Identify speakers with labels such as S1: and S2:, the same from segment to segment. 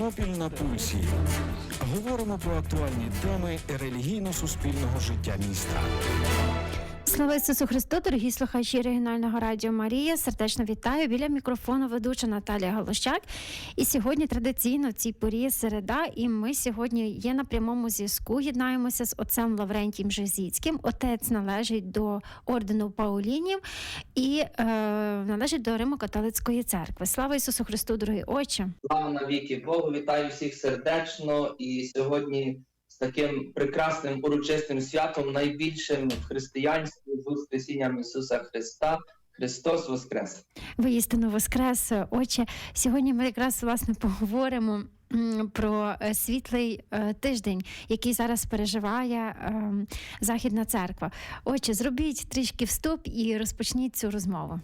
S1: Тернопіль на пульсі. Говоримо про актуальні теми релігійно-суспільного життя міста.
S2: Слава Ісусу Христу, дорогі слухачі регіонального радіо Марія. Сердечно вітаю біля мікрофону ведуча Наталія Галущак. І сьогодні традиційно в цій порі середа, і ми сьогодні є на прямому зв'язку. Єднаємося з отцем Лаврентієм Жизіцьким. Отець належить до ордену Паулінів і е, належить до Римо-католицької церкви. Слава Ісусу Христу, дорогі отче!
S3: Слава навіки Богу, вітаю всіх сердечно і сьогодні таким прекрасним урочистим святом, найбільшим в християнстві Воскресінням Ісуса Христа. Христос Воскрес!
S2: Воістину Воскрес, Отче. Сьогодні ми якраз власне поговоримо про е, світлий е, тиждень, який зараз переживає е, Західна церква. Отче, зробіть трішки вступ і розпочніть цю розмову.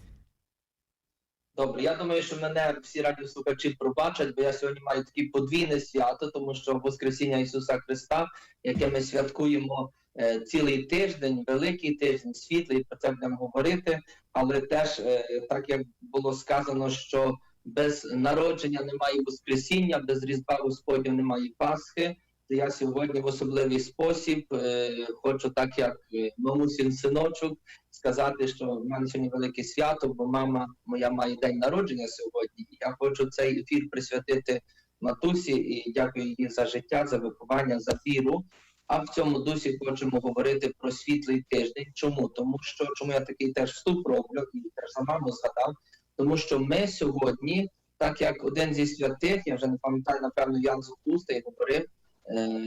S3: Добре, я думаю, що мене всі радіослухачі пробачать, бо я сьогодні маю таке подвійне свято, тому що Воскресіння Ісуса Христа, яке ми святкуємо е, цілий тиждень, великий тиждень, світлий, про це будемо говорити. Але теж, е, так як було сказано, що без народження немає Воскресіння, без Різдва Господнього немає Пасхи. Я сьогодні в особливий спосіб е, хочу, так як е, мамусін синочок, сказати, що в мене сьогодні велике свято, бо мама моя має день народження сьогодні. І я хочу цей ефір присвятити матусі і дякую їй за життя, за виховання, за віру. А в цьому дусі хочемо говорити про світлий тиждень. Чому? Тому що чому я такий теж вступ роблю і теж за маму згадав, тому що ми сьогодні, так як один зі святих, я вже не пам'ятаю, напевно, Ян Златоустий говорив, е,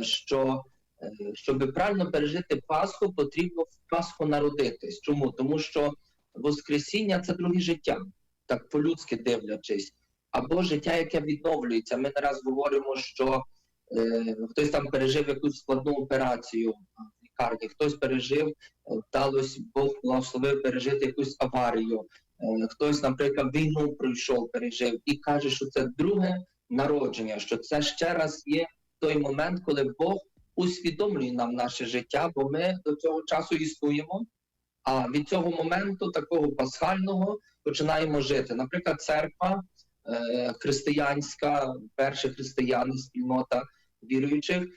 S3: що Е, щоб правильно пережити Пасху, потрібно в Пасху народитись. Чому? Тому що Воскресіння це друге життя, так по-людськи дивлячись, або життя, яке відновлюється. Ми не раз говоримо, що е, хтось там пережив якусь складну операцію в лікарні, хтось пережив, е, вдалося Бог благословив пережити якусь аварію, е, хтось, наприклад, війну пройшов, пережив і каже, що це друге народження, що це ще раз є той момент, коли Бог усвідомлює нам наше життя, бо ми до цього часу існуємо. А від цього моменту, такого пасхального, починаємо жити. Наприклад, церква е, християнська, перші християни, спільнота віруючих, е,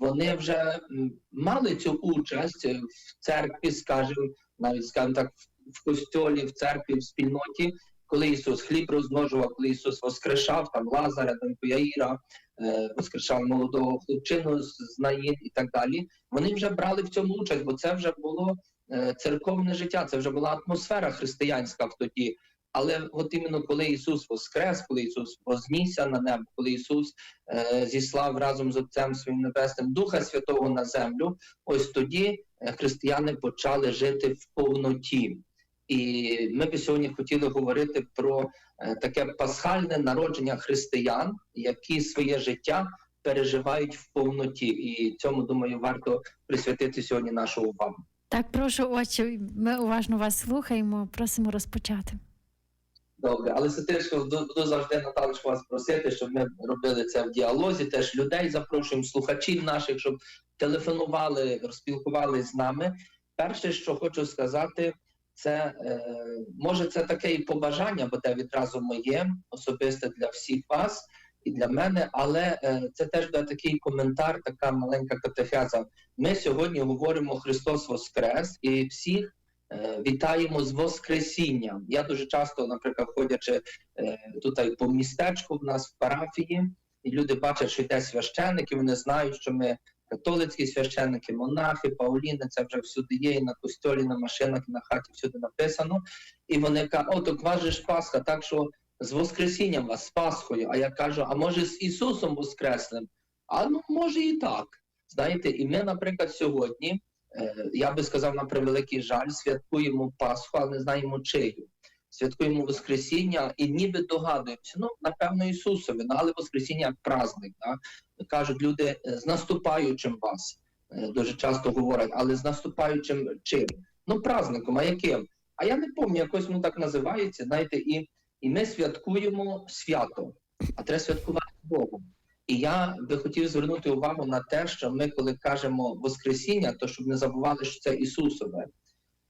S3: вони вже мали цю участь в церкві, скажімо, навіть скажімо так, в, в костьолі, в церкві, в спільноті, коли Ісус хліб розмножував, коли Ісус воскрешав там Лазаря, там Яїра, е, воскрешав молодого хлопчину з Наїн і так далі. Вони вже брали в цьому участь, бо це вже було е, церковне життя, це вже була атмосфера християнська в тоді. Але от іменно коли Ісус воскрес, коли Ісус вознісся на небо, коли Ісус е, зіслав разом з Отцем своїм небесним Духа Святого на землю, ось тоді е, християни почали жити в повноті. І ми би сьогодні хотіли говорити про е, таке пасхальне народження християн, які своє життя переживають в повноті. І цьому думаю, варто присвятити сьогодні нашу увагу.
S2: Так, прошу, отче, ми уважно вас слухаємо. Просимо розпочати.
S3: Добре, але Сатирсько, буду буду завжди Наталочку вас просити, щоб ми робили це в діалозі. Теж людей запрошуємо, слухачів наших, щоб телефонували, розпілкували з нами. Перше, що хочу сказати, це е, може це таке і побажання, бо те відразу моє особисте для всіх вас і для мене, але е, це теж буде такий коментар, така маленька катехеза. Ми сьогодні говоримо Христос Воскрес і всіх. е, Вітаємо з Воскресінням. Я дуже часто, наприклад, ходячи тут по містечку в нас в парафії, і люди бачать, що йде священник, і вони знають, що ми католицькі священники, монахи, пауліни, це вже всюди є, і на костьолі, на машинах, і на хаті всюди написано. І вони кажуть, о, так вас Пасха, так що з Воскресінням вас, з Пасхою. А я кажу, а може з Ісусом Воскресним? А ну може і так. Знаєте, і ми, наприклад, сьогодні, е, я би сказав, на превеликий жаль, святкуємо Пасху, але не знаємо чию. Святкуємо Воскресіння і ніби догадуємося. Ну, напевно, Ісусові, ну, але Воскресіння як праздник. Так? Кажуть люди е, з наступаючим вас. Е, Дуже часто говорять, але з наступаючим чим? Ну, праздником, а яким? А я не пам'ятаю, якось ну так називається, знаєте, і, і ми святкуємо свято, а треба святкувати Богу. І я би хотів звернути увагу на те, що ми, коли кажемо Воскресіння, то щоб не забували, що це Ісусове.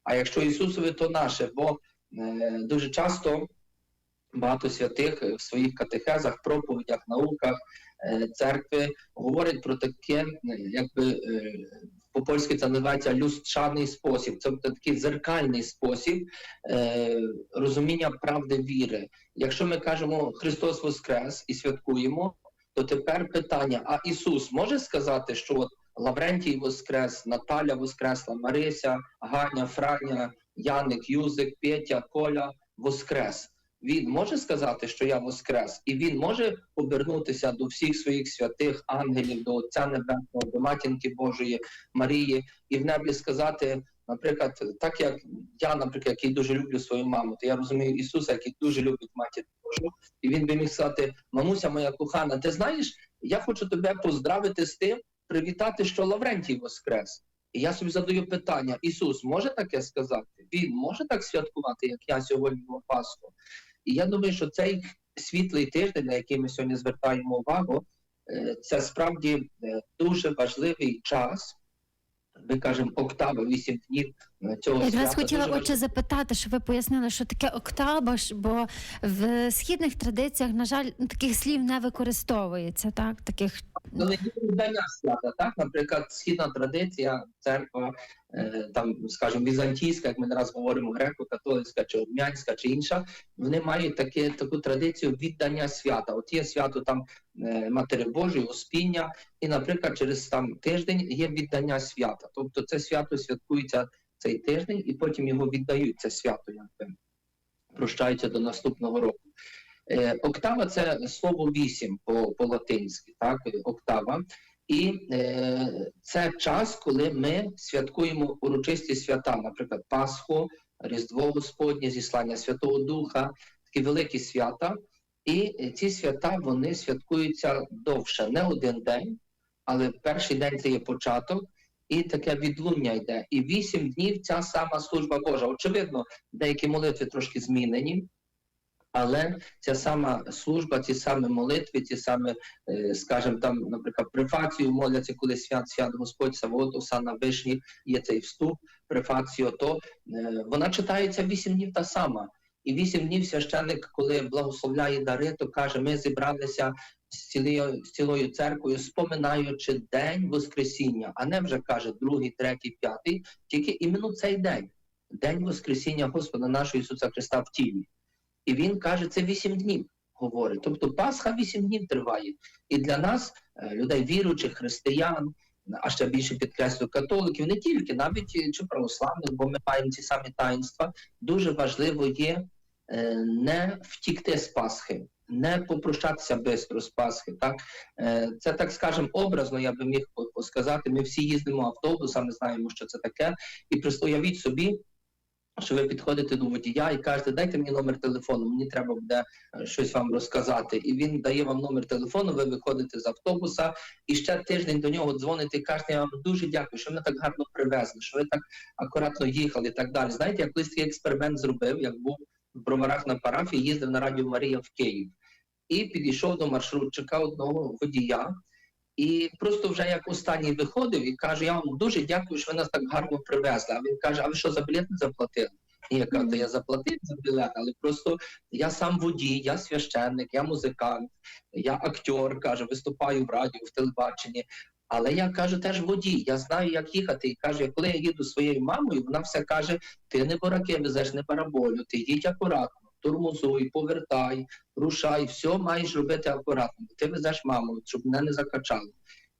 S3: А якщо Ісусове, то наше, бо дуже часто багато святих в своїх катехезах, проповідях, науках е, церкви говорить про таке, е, якби е, по-польськи це називається люстраний спосіб, тобто такий зеркальний спосіб е, розуміння правди віри. Якщо ми кажемо Христос Воскрес і святкуємо, то тепер питання: а Ісус може сказати, що от Лаврентій Воскрес, Наталя Воскресла, Марися, Ганя, Франя, Яник, Юзик, Петя, Коля Воскрес. Він може сказати, що я Воскрес, і він може обернутися до всіх своїх святих ангелів, до Отця Небесного, до Матінки Божої Марії, і в небі сказати, наприклад, так як я, наприклад, який дуже люблю свою маму, то я розумію Ісуса, який дуже любить матір Божу, і він би міг сказати: Мамуся моя кохана, ти знаєш, я хочу тебе поздравити з тим, привітати, що Лаврентій Воскрес. І я собі задаю питання: Ісус може таке сказати? Він може так святкувати, як я сьогодні в Пасху? І я думаю, що цей світлий тиждень, на який ми сьогодні звертаємо увагу, е, це справді е, дуже важливий час. Ми кажемо октава, вісім днів е, цього
S2: Я
S3: свята.
S2: вас хотіла
S3: Дуже
S2: отже запитати, щоб ви пояснили, що таке октаба, бо в східних традиціях, на жаль, ну, таких слів не використовується, так? Таких
S3: Але не видання свята, так, наприклад, східна традиція, церква, там, скажімо, візантійська, як ми зараз говоримо, греко-католицька чи обмянська чи інша, вони мають таке, таку традицію віддання свята. От є свято там е, Матері Божої, Успіння, і, наприклад, через там тиждень є віддання свята. Тобто це свято святкується цей тиждень, і потім його віддають, це свято, якби прощаються до наступного року. Е, Октава це слово вісім по, латинськи, так, е, октава. І е, це час, коли ми святкуємо урочисті свята, наприклад, Пасху, Різдво Господнє, зіслання Святого Духа, такі великі свята. І е, ці свята вони святкуються довше, не один день, але перший день це є початок, і таке відлуння йде. І вісім днів ця сама служба Божа. Очевидно, деякі молитви трошки змінені. Але ця сама служба, ці самі молитви, ці самі, е, скажімо, там, наприклад, префацію моляться, коли свят свят Господь Савод, Осана Вишні, є цей вступ, префацію, то е, вона читається вісім днів та сама. І вісім днів священник, коли благословляє дари, то каже: ми зібралися з цілою, з цілою церквою, споминаючи день Воскресіння, а не вже каже другий, третій, п'ятий, тільки іменно цей день, день Воскресіння Господа нашого Ісуса Христа в тілі. І він каже, це вісім днів говорить. Тобто Пасха вісім днів триває. І для нас, е, людей віруючих, християн, а ще більше підкреслю католиків, не тільки, навіть чи православних, бо ми маємо ці самі таїнства, дуже важливо є е, не втікти з Пасхи. Не попрощатися швидко з Пасхи. Так? Е, Це, так скажемо, образно, я би міг сказати. Ми всі їздимо автобусами, знаємо, що це таке. І просто уявіть собі, що ви підходите до водія і кажете, дайте мені номер телефону, мені треба буде е, щось вам розказати. І він дає вам номер телефону, ви виходите з автобуса, і ще тиждень до нього дзвоните і кажете, я вам дуже дякую, що ви так гарно привезли, що ви так акуратно їхали і так далі. Знаєте, я колись такий експеримент зробив, як був в Броварах на парафії, їздив на радіо Марія в Київ. І підійшов до маршрутчика одного водія, і просто вже як останній виходив і каже: Я вам дуже дякую, що ви нас так гарно привезли. А він каже: А ви що за білет не заплатили? І я кажу, «Та я заплатив за білет, але просто я сам водій, я священник, я музикант, я актер, каже, виступаю в радіо, в телебаченні. Але я кажу, теж водій, я знаю, як їхати. І каже, коли я їду своєю мамою, вона все каже: ти не бураки везеш, не параболю, ти їдь акуратно, тормозуй, повертай, рушай, все маєш робити акуратно. Ти везеш маму, щоб мене не закачало.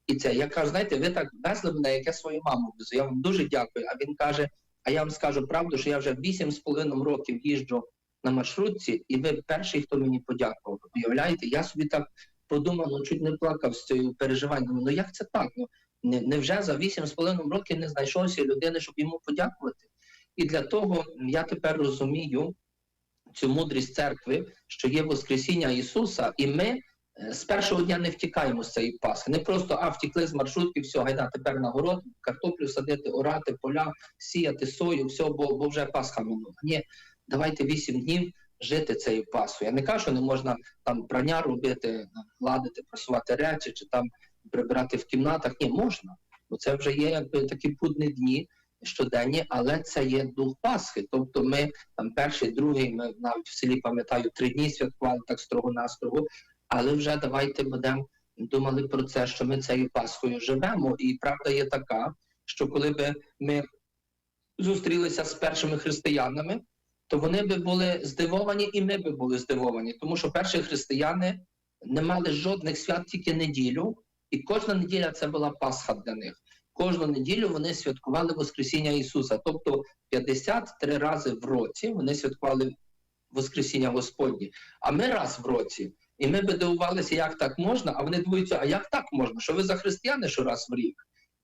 S3: І це я кажу, знаєте, ви так везли мене, як я свою маму везу. Я вам дуже дякую. А він каже: А я вам скажу правду, що я вже вісім з половиною років їжджу на маршрутці, і ви перший, хто мені подякував. Уявляєте, я собі так подумав, ну чуть не плакав з цією переживанням. Ну як це так? Ну не, невже за вісім з половиною років не знайшовся людини, щоб йому подякувати? І для того я тепер розумію цю мудрість церкви, що є Воскресіння Ісуса, і ми е, з першого дня не втікаємо з цієї Пасхи. Не просто а втікли з маршрутки, все, гайда тепер на город, картоплю садити, орати, поля, сіяти сою, все, бо, бо вже Пасха минула. Ні, давайте вісім днів жити цією Пасхою. Я не кажу, що не можна там прання робити, гладити, просувати речі чи там прибирати в кімнатах. Ні, можна. Бо це вже є якби такі будні дні щоденні, але це є дух Пасхи. Тобто ми там перший, другий, ми навіть в селі пам'ятаю, три дні святкували так строго настрого, але вже давайте будемо думали про це, що ми цією Пасхою живемо. І правда є така, що коли би ми зустрілися з першими християнами, то вони би були здивовані, і ми би були здивовані, тому що перші християни не мали жодних свят тільки неділю, і кожна неділя це була Пасха для них. Кожну неділю вони святкували Воскресіння Ісуса, тобто 53 рази в році вони святкували Воскресіння Господнє. А ми раз в році. І ми би дивувалися, як так можна, а вони дивуються, а як так можна? Що ви за християни, що раз в рік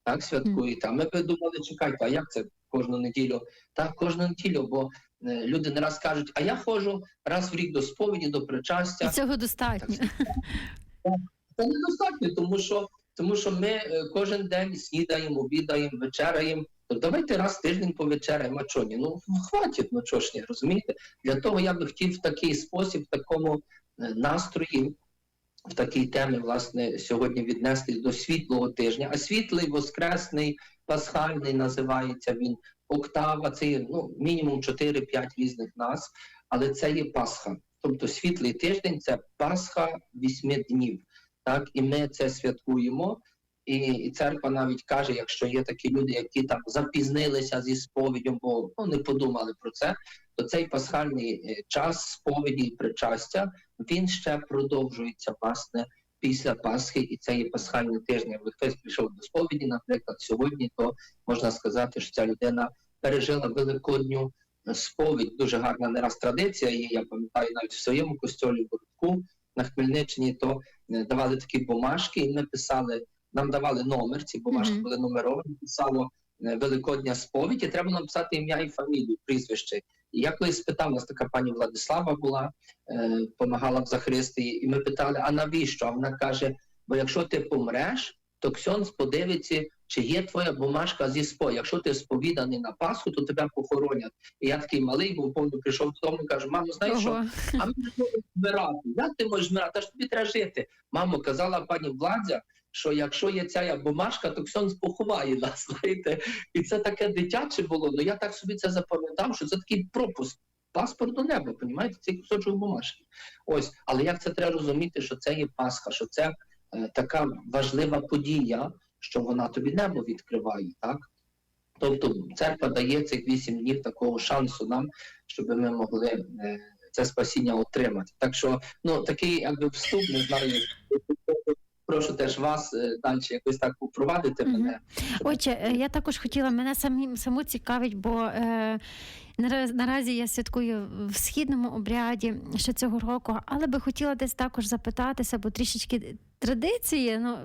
S3: так святкуєте? А ми би думали, чекайте, а як це кожну неділю? Так, кожну неділю, бо е, люди не раз кажуть, а я ходжу раз в рік до сповіді, до
S2: І
S3: причастя.
S2: цього достатньо.
S3: Це недостатньо, тому що, тому що ми е, кожен день снідаємо, обідаємо, вечеряємо. То давайте раз в тиждень повечеряємо, а чого ні? Ну хватить, ну чого ж ні, розумієте? Для того я би хотів в такий спосіб, в такому е, настрої, в такій темі, власне, сьогодні віднести до світлого тижня. А світлий, воскресний, пасхальний називається він. Октава, це є ну, мінімум 4-5 різних назв, але це є Пасха. Тобто світлий тиждень це Пасха вісьми днів. Так, і ми це святкуємо. І, і церква навіть каже, якщо є такі люди, які там запізнилися зі сповіддю, бо ну, не подумали про це, то цей пасхальний е, час сповіді і причастя він ще продовжується власне після Пасхи, і це є пасхальний тиждень. Якби хтось прийшов до сповіді, наприклад, сьогодні, то можна сказати, що ця людина пережила великодню е, сповідь. Дуже гарна не раз традиція є. Я пам'ятаю навіть в своєму костьолі в Городку на Хмельниччині, то давали такі бумажки, і ми писали. Нам давали номер, ці бумажки були нумеровані, писало е, Великодня сповідь, і треба написати ім'я і фамілію, прізвище. І я колись спитав, у нас така пані Владислава була, е, помагала в Захристії, і ми питали, а навіщо? А вона каже: бо якщо ти помреш, то Ксьонс подивиться, чи є твоя бумажка зі спою. Якщо ти сповіданий на Пасху, то тебе похоронять. І я такий малий, був повно прийшов додому, кажу, мамо, знаєш що? А ми можемо вмирати. Як ти можеш вмирати? Та ж тобі треба жити. Мамо, казала пані Владзя, що якщо є ця бумажка, то Ксьонс поховає нас, знаєте. І це таке дитяче було. Ну я так собі це запам'ятав, що це такий пропуск. Паспорт до неба, понімаєте, цей кусочок бумажки. Ось, але як це треба розуміти, що це є Пасха, що це е, така важлива подія, що вона тобі небо відкриває, так? Тобто церква дає цих вісім днів такого шансу нам, щоб ми могли е, це спасіння отримати. Так що, ну такий якби вступ, не знаю. Прошу теж вас е, далі якось так попровадити
S2: Мгм.
S3: мене.
S2: Отже, е, я також хотіла, мене самі, саму цікавить, бо е, нараз- наразі я святкую в східному обряді ще цього року, але би хотіла десь також запитатися, бо трішечки традиції, ну.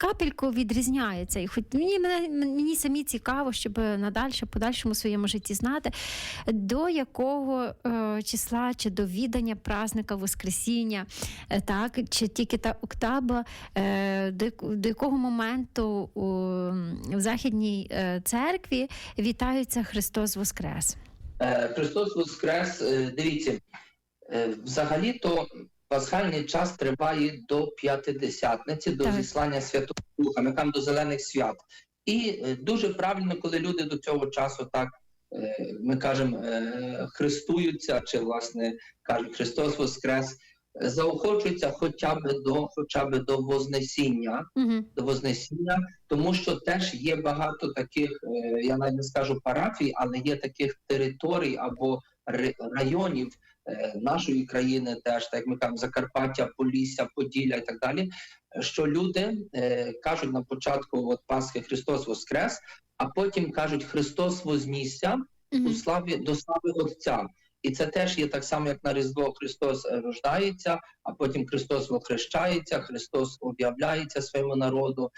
S2: Капельку відрізняється, і хоч мені мені самі цікаво, щоб надальше, подальшому своєму житті знати, до якого е, числа чи до відання празника Воскресіння, е, так чи тільки та октаба, е, до, до якого моменту у, в західній е, церкві вітаються Христос Воскрес.
S3: Е, Христос Воскрес, е, дивіться, взагалі-то пасхальний час триває до п'ятидесятниці, до
S2: Так.
S3: зіслання Святого Духа, ми кажемо до зелених свят. І е, дуже правильно, коли люди до цього часу так, е, ми кажемо, е, хрестуються, чи власне кажуть Христос Воскрес, заохочуються хоча б до, хоча б до Вознесіння
S2: Угу.
S3: до Вознесіння, тому що теж є багато таких, я навіть не скажу парафій, але є таких територій або районів нашої країни, теж так як ми кажемо, Закарпаття, Полісся, Поділля і так далі. е, Що люди е, кажуть на початку от Пасхи Христос Воскрес, а потім кажуть Христос Вознісся у славі до слави Отця. І це теж є так само, як на Різдво Христос е, рождається, а потім Христос вохрещається, Христос об'являється своєму народу.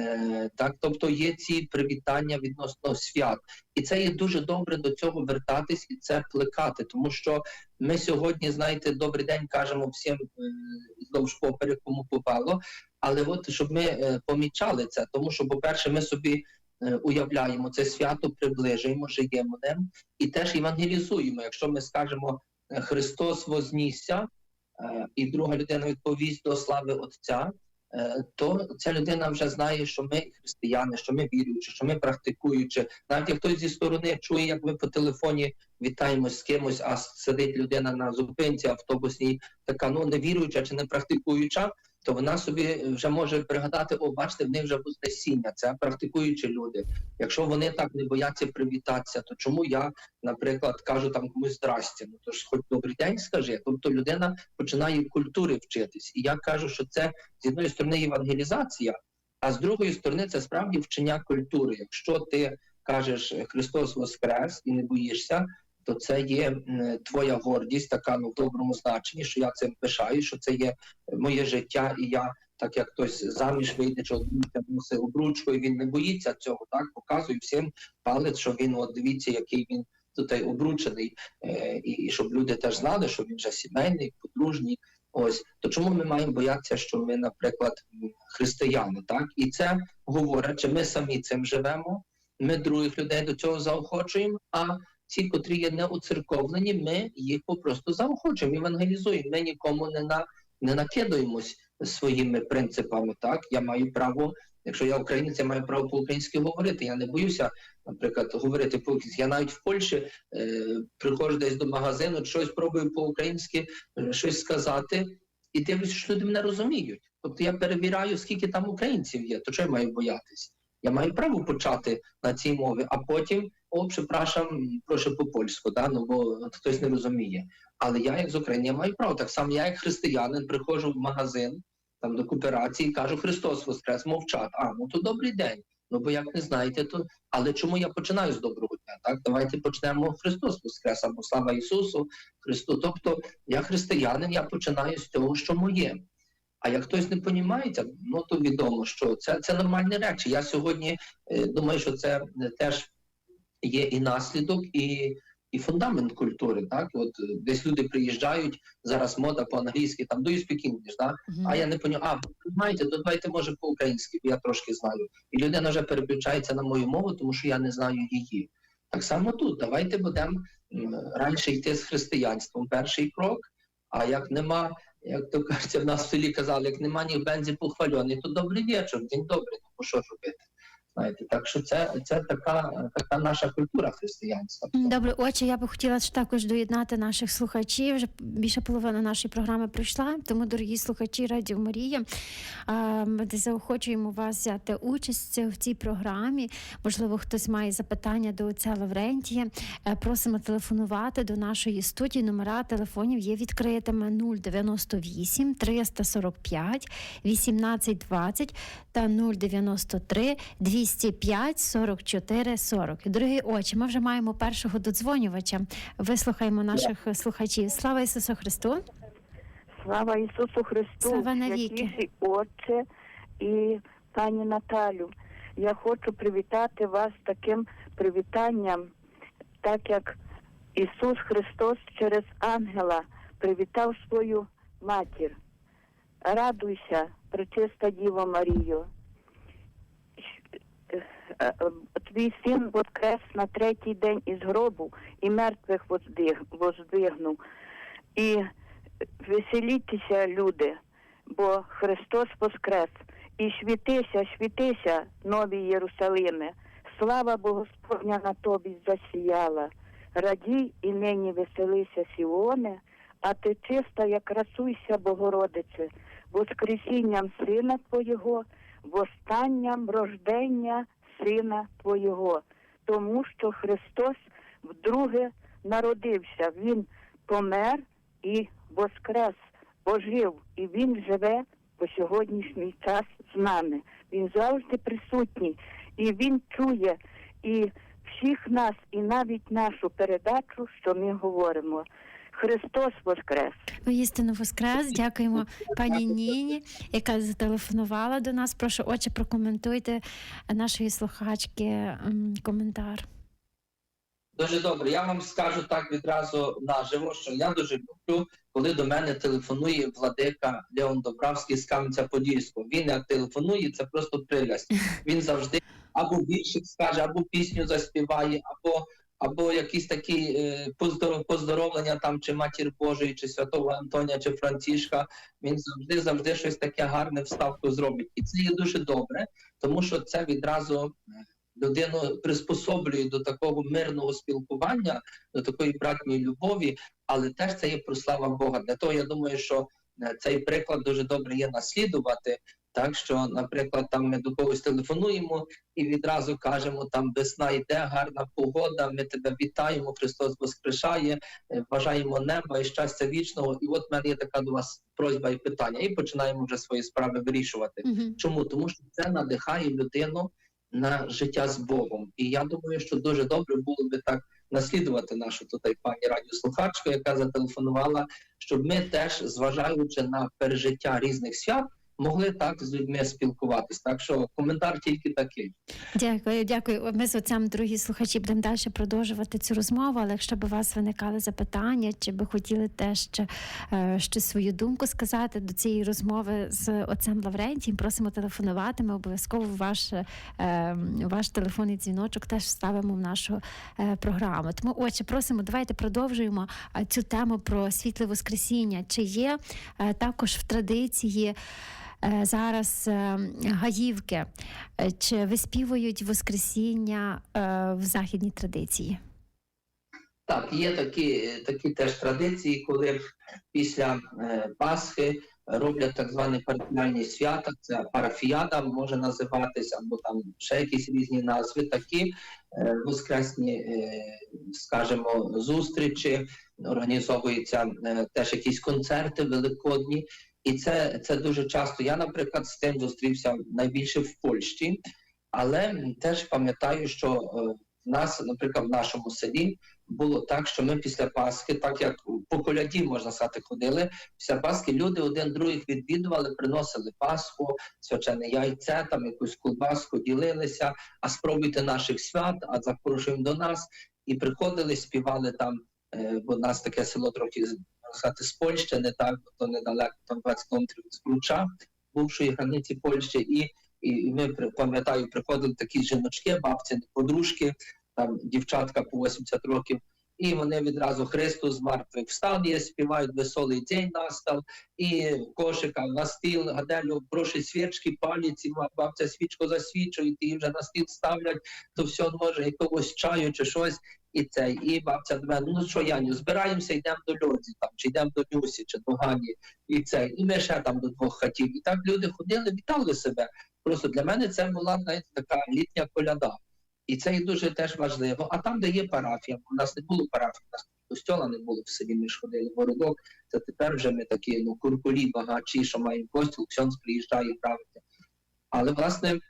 S3: Е, Так, тобто є ці привітання відносно свят, і це є дуже добре до цього вертатись і це плекати, тому що ми сьогодні, знаєте, добрий день кажемо всім е, здовж поперек, кому попало. Але от щоб ми помічали це, тому що, по-перше, ми собі уявляємо це свято, приближуємо, живемо ним і теж евангелізуємо. Якщо ми скажемо е, Христос вознісся, е, і друга людина відповість до слави Отця, е, то ця людина вже знає, що ми християни, що ми віруючі, що ми практикуючи. Навіть як хтось зі сторони чує, як ми по телефоні вітаємось з кимось, а сидить людина на зупинці автобусній, така ну не віруюча чи не практикуюча, то вона собі вже може пригадати, о, бачите, в них вже вознесіння, це практикуючі люди. Якщо вони так не бояться привітатися, то чому я, наприклад, кажу там комусь здрасте, ну то ж хоч добрий день скажи. Тобто людина починає культури вчитись. І я кажу, що це з одної сторони євангелізація, а з другої сторони це справді вчення культури. Якщо ти кажеш Христос Воскрес і не боїшся, то це є твоя гордість, така ну в доброму значенні, що я цим пишаю, що це є моє життя, і я, так як хтось заміж вийде, чи носить обручку, і він не боїться цього, так показує всім палець, що він от дивіться, який він тут обручений, е, і, і щоб люди теж знали, що він вже сімейний, подружній. Ось то чому ми маємо боятися, що ми, наприклад, християни, так і це говорить, чи ми самі цим живемо, ми других людей до цього заохочуємо. А ті, котрі є неуцерковлені, ми їх попросту заохочуємо, евангелізуємо. Ми нікому не на не накидаємось своїми принципами. Так я маю право, якщо я українець, я маю право по-українськи говорити. Я не боюся, наприклад, говорити по-українськи. Я навіть в Польщі е, приходжу десь до магазину, щось пробую по-українськи, е, щось сказати, і дивлюся, що люди мене розуміють. Тобто я перевіряю, скільки там українців є, то що я маю боятись? Я маю право почати на цій мові, а потім, о, прzepraszam, прошу по польську, да? ну бо хтось не розуміє. Але я, як з України, я маю право. Так само я, як християнин, приходжу в магазин там до кооперації кажу Христос Воскрес, мовчать. А, ну то добрий день. Ну бо як не знаєте, то але чому я починаю з доброго дня? Так, давайте почнемо Христос Воскрес або слава Ісусу Христу. Тобто я християнин, я починаю з того, що моє. А як хтось не понімається, ну то відомо, що це, це нормальні речі. Я сьогодні е, думаю, що це е, теж є і наслідок, і, і фундамент культури. Так, от е, десь люди приїжджають зараз мода по-англійськи, там do you speak English, да? А я не поняв, а знаєте, то давайте може по-українськи, я трошки знаю. І людина вже переключається на мою мову, тому що я не знаю її. Так само тут. Давайте будемо раніше йти з християнством. Перший крок. А як нема, як то кажеться, в нас в селі казали, як нема ні бензі похвальоний, то добрий вечір, день добрий, ну що робити? Знаєте, так що це, це така, така наша культура християнства.
S2: Добре, отже, я би хотіла також доєднати наших слухачів. Вже більше половина нашої програми пройшла. Тому, дорогі слухачі Радіо Марія, ми заохочуємо вас взяти участь в цій програмі. Можливо, хтось має запитання до отця Лаврентія. Е, Просимо телефонувати до нашої студії. Номера телефонів є відкритими 098 345 1820 та 093 205 44 40. Дорогі очі, ми вже маємо першого додзвонювача. Вислухаємо наших слухачів. Слава Ісусу Христу!
S4: Слава Ісусу Христу,
S2: Слава навіки.
S4: Отче і пані Наталю. Я хочу привітати вас таким привітанням, так як Ісус Христос через ангела привітав свою матір. Радуйся, пречиста Діво Марію. Е, е, Твій син воскрес на третій день із гробу і мертвих воздвиг- воздвигнув. І веселіться, люди, бо Христос воскрес. І світися, світися, нові Єрусалиме. Слава Богосподня на тобі засіяла. Радій і нині веселися, Сіоне, а ти чиста, як красуйся, Богородице, воскресінням Сина Твого, востанням рождення Сина Твого, тому що Христос вдруге народився, Він помер і воскрес, ожив, і Він живе по сьогоднішній час з нами. Він завжди присутній, і Він чує і всіх нас, і навіть нашу передачу, що ми говоримо. Христос Воскрес!
S2: Воістину Воскрес. Дякуємо пані Ніні, яка зателефонувала до нас. Прошу, отче, прокоментуйте нашої слухачки коментар.
S3: Дуже добре. Я вам скажу так відразу наживо, що я дуже люблю, коли до мене телефонує владика Леон Добравський з Кам'янця-Подільського. Він як телефонує, це просто прилясть. Він завжди або віршик скаже, або пісню заспіває, або або якісь такі е, поздоров- поздоровлення там чи матір Божої, чи святого Антонія, чи Францішка. Він завжди завжди щось таке гарне вставку зробить. І це є дуже добре, тому що це відразу е, людину приспособлює до такого мирного спілкування, до такої братньої любові, але теж це є прослава Бога. Для того я думаю, що е, цей приклад дуже добре є наслідувати. Так що, наприклад, там ми до когось телефонуємо і відразу кажемо, там весна йде, гарна погода, ми тебе вітаємо, Христос воскрешає, е, бажаємо неба і щастя вічного. І от в мене є така до вас просьба і питання, і починаємо вже свої справи вирішувати.
S2: Мгм.
S3: Чому? Тому що це надихає людину на життя з Богом. І я думаю, що дуже добре було би так наслідувати нашу тут пані радіослухачку, яка зателефонувала, щоб ми теж, зважаючи на пережиття різних свят, могли так з людьми спілкуватись. Так що коментар тільки такий.
S2: Дякую, дякую. Ми з отцем, дорогі слухачі, будемо далі продовжувати цю розмову. Але якщо б у вас виникали запитання, чи би хотіли теж ще, свою думку сказати до цієї розмови з отцем Лаврентієм, просимо телефонувати. Ми обов'язково ваш, е, ваш телефонний дзвіночок теж вставимо в нашу е, програму. Тому, отже, просимо, давайте продовжуємо е, цю тему про світле Воскресіння. Чи є також в традиції? Е, Зараз е, гаївки, Е, Чи виспівують Воскресіння в західній традиції?
S3: Так, є такі, такі теж традиції, коли після Пасхи роблять так звані парафіяльні свята, це парафіяда може називатися, або там ще якісь різні назви, такі воскресні, скажімо, зустрічі, організовуються теж якісь концерти великодні. І це, це дуже часто. Я, наприклад, з тим зустрівся найбільше в Польщі, але теж пам'ятаю, що е, в нас, наприклад, в нашому селі було так, що ми після Пасхи, так як по коляді, можна сказати, ходили, після Пасхи люди один других відвідували, приносили Пасху, свячене яйце, там якусь колбаску, ділилися, а спробуйте наших свят, а запрошуємо до нас. І приходили, співали там, е, бо в нас таке село трохи сказати, з Польщі, не так, бо то недалеко, там 20 кілометрів з Круча, бувшої границі Польщі, і, і, ми пам'ятаю, приходили такі жіночки, бабці, подружки, там дівчатка по 80 років, і вони відразу Христос з мертвих встав, і співають веселий день настав, і кошика на стіл, гаделю, прошу свічки, паліці, бабця свічку засвічують, і вже на стіл ставлять, то все може якогось чаю чи щось. І це, і бабця до мене, ну що, Яню, збираємося, йдемо до Льодзі, там, чи йдемо до Нюсі, чи до Гані, і це, і ми ще там до двох хатів. І так люди ходили, вітали себе. Просто для мене це була знаєте, така літня коляда. І це і дуже теж важливо. А там, де є парафія, у нас не було парафії, у нас костьола не було в селі, ми ж ходили в городок. Це тепер вже ми такі ну, куркулі багачі, що маємо костюл, ксьонз приїжджає правити. Але власне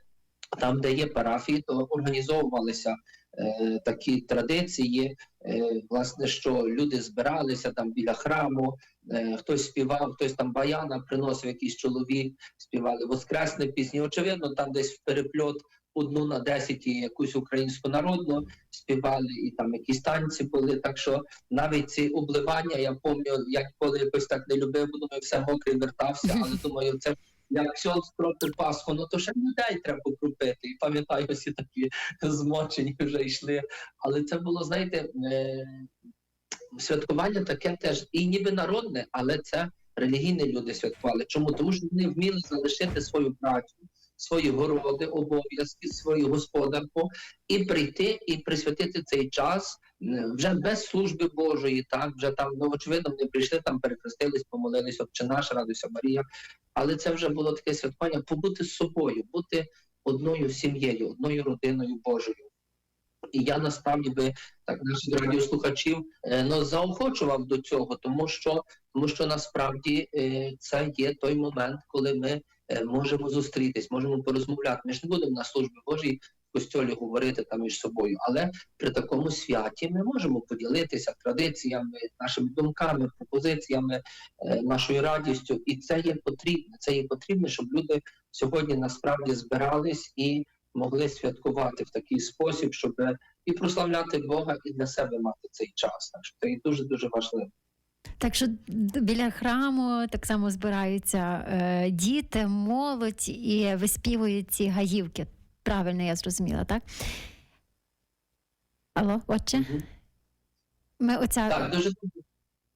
S3: там, де є парафії, то організовувалися е, такі традиції, е, власне, що люди збиралися там біля храму, е, хтось співав, хтось там баяна приносив якийсь чоловік, співали воскресні пісні. Очевидно, там десь в перепльот одну на десять і якусь українську народну співали, і там якісь танці були. Так що навіть ці обливання, я пам'ятаю, я ніколи якось так не любив, бо думаю, все мокрий вертався, але думаю, це. Як все скропив Пасху, ну то ще людей треба покрупити. І пам'ятаю, всі такі змочені вже йшли. Але це було, знаєте, е, святкування таке теж і ніби народне, але це релігійні люди святкували. Чому? Тому що вони вміли залишити свою працю, свої городи, обов'язки, свою господарку і прийти і присвятити цей час вже без служби Божої, так вже там ну, очевидно, вони прийшли там, перехрестились, помолились, Отче наш, радуйся Марія. Але це вже було таке святкування побути з собою, бути одною сім'єю, одною родиною Божою. І я насправді би так наших радіослухачів е, ну, заохочував до цього, тому що тому що насправді е, це є той момент, коли ми е, можемо зустрітись, можемо порозмовляти. Ми ж не будемо на службі Божій костьолі говорити там між собою, але при такому святі ми можемо поділитися традиціями, нашими думками, пропозиціями, нашою радістю, і це є потрібне. Це є потрібне, щоб люди сьогодні насправді збирались і могли святкувати в такий спосіб, щоб і прославляти Бога, і для себе мати цей час. Так що це є дуже дуже важливо.
S2: Так що біля храму так само збираються е, діти, молодь і виспівують ці гаївки. Правильно я зрозуміла, так? Алло, отче? Ми оця
S3: Так, дуже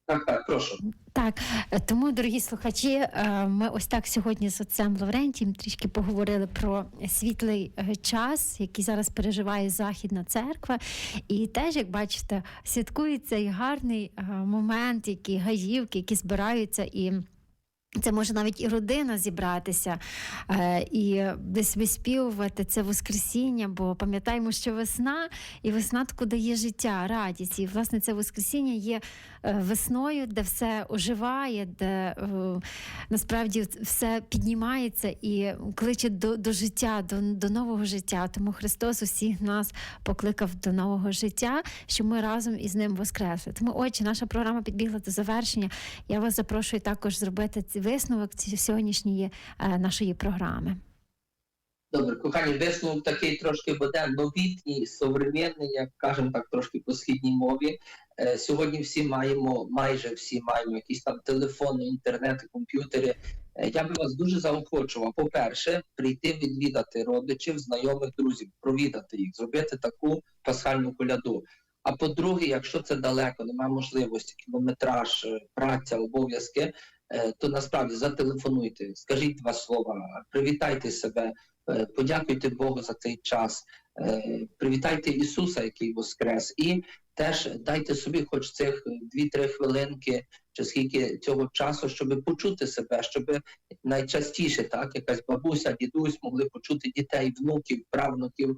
S3: так, так, прошу.
S2: Так, е, тому, дорогі слухачі, е, ми ось так сьогодні з отцем Лаврентієм трішки поговорили про світлий е, час, який зараз переживає Західна церква. І теж, як бачите, святкується і гарний момент, які гаївки, які збираються і. Це може навіть і родина зібратися і десь виспівувати це Воскресіння, бо пам'ятаємо, що весна, і весна таку дає життя, радість. І власне це Воскресіння є весною, де все оживає, де е, насправді все піднімається і кличе до, до життя, до, до нового життя. Тому Христос усіх нас покликав до нового життя, щоб ми разом із ним воскресли. Тому, отче, наша програма підбігла до завершення. Я вас запрошую також зробити цей висновок сьогоднішньої е, нашої програми.
S3: Добре, кохані, висновок такий трошки буде новітній, современний, як кажемо так, трошки по східній мові. Е, Сьогодні всі маємо, майже всі маємо якісь там телефони, інтернети, комп'ютери. Е, Я би вас дуже заохочував, по-перше, прийти відвідати родичів, знайомих, друзів, провідати їх, зробити таку пасхальну коляду. А по-друге, якщо це далеко, немає можливості, кілометраж, е, праця, обов'язки, е, то насправді зателефонуйте, скажіть два слова, привітайте себе, Подякуйте Богу за цей час. Е, Привітайте Ісуса, який воскрес, і теж дайте собі хоч цих 2-3 хвилинки чи скільки цього часу, щоб почути себе, щоб найчастіше так, якась бабуся, дідусь могли почути дітей, внуків, правнуків,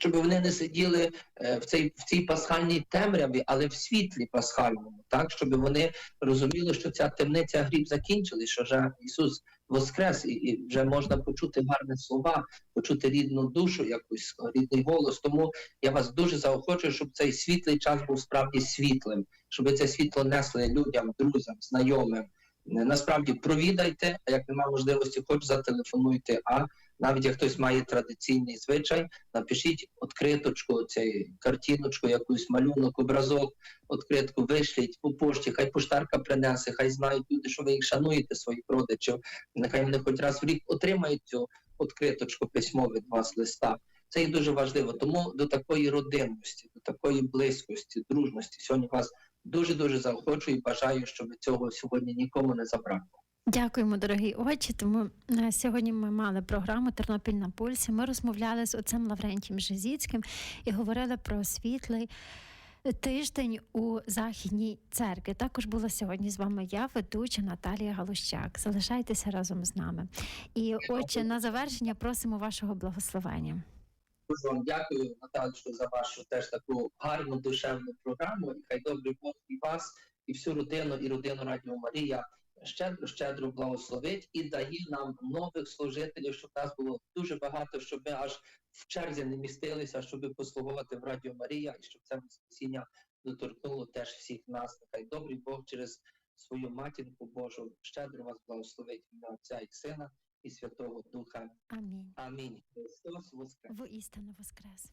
S3: щоб вони не сиділи е, в цій в цій пасхальній темряві, але в світлі пасхальному, так щоб вони розуміли, що ця темниця гріб закінчилась, що вже Ісус воскрес, і, і вже можна почути гарні слова, почути рідну душу, якусь рідний голос. Тому я вас дуже заохочую, щоб цей світлий час був справді світлим, щоб це світло несли людям, друзям, знайомим. Насправді провідайте, а як немає можливості, хоч зателефонуйте. А навіть як хтось має традиційний звичай, напишіть відкриточку, цей картиночку, якусь малюнок, образок, відкритку вишліть по пошті, хай поштарка принесе, хай знають люди, що ви їх шануєте, своїх родичів. Нехай вони хоч раз в рік отримають цю відкриточку письмо від вас листа. Це і дуже важливо. Тому до такої родинності, до такої близькості, дружності сьогодні вас дуже дуже заохочую і бажаю, щоб цього сьогодні нікому не забракло.
S2: Дякуємо, дорогі отче. Тому е, сьогодні ми мали програму Тернопіль на пульсі. Ми розмовляли з отцем Лаврентієм Жизіцьким і говорили про світлий. Тиждень у західній церкві також була сьогодні з вами я, ведуча Наталія Галущак. Залишайтеся разом з нами. І отче, на завершення просимо вашого благословення.
S3: Дуже вам дякую, Наталочко, за вашу теж таку гарну душевну програму. І хай добрий Бог і вас, і всю родину, і родину Радіо Марія щедро, щедро благословить і дає нам нових служителів, щоб нас було дуже багато, щоб ми аж в черзі не містилися, щоб послугувати в Радіо Марія, і щоб це воскресіння доторкнуло теж всіх нас. Нехай добрий Бог через свою матінку Божу щедро вас благословить ім'я Отця і Сина і Святого Духа.
S2: Амінь.
S3: Амінь. Христос воскрес.
S2: Воістину воскрес.